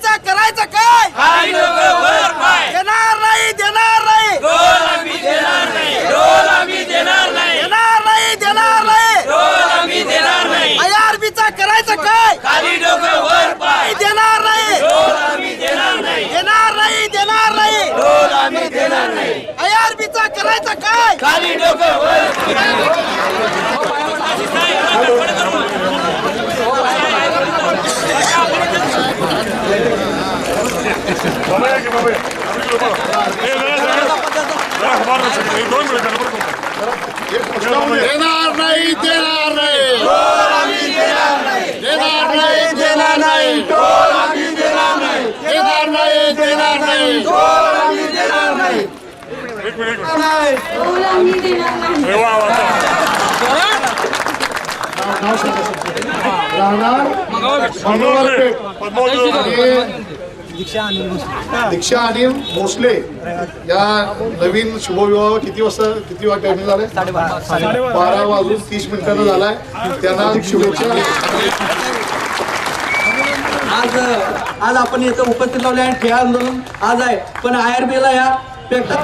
करायचा करायचा काय? देणार नाही देणार नाही. देणार नाही. देणार नाही. आयआरबीचा काय? देणार नाही. देणार नाही. देणार नाही आयआरबीचा करायचा काय? দেনার নাই দেনার নাই টোল আমি দেনার নাই দেনার নাই। দেনার নাই টোল আমি দেনার নাই। দেনার নাই দেনার নাই। টোল আমি দেনার নাই টোল আমি দেনার নাই ওয়া ওয়া রানার মঙ্গল মঙ্গল পদ্মজী दीक्षा आणि भोसले. या नवीन शुभविवाह किती वाजता किती वाजता झालाय? बारा वाजून तीस मिनिटांना झालाय. त्यांना शुभेच्छा. आज आज आपण इथं उपस्थित लावले आणि ठेवा आंदोलन आज आहे पण आय आर बीला या पेक्षा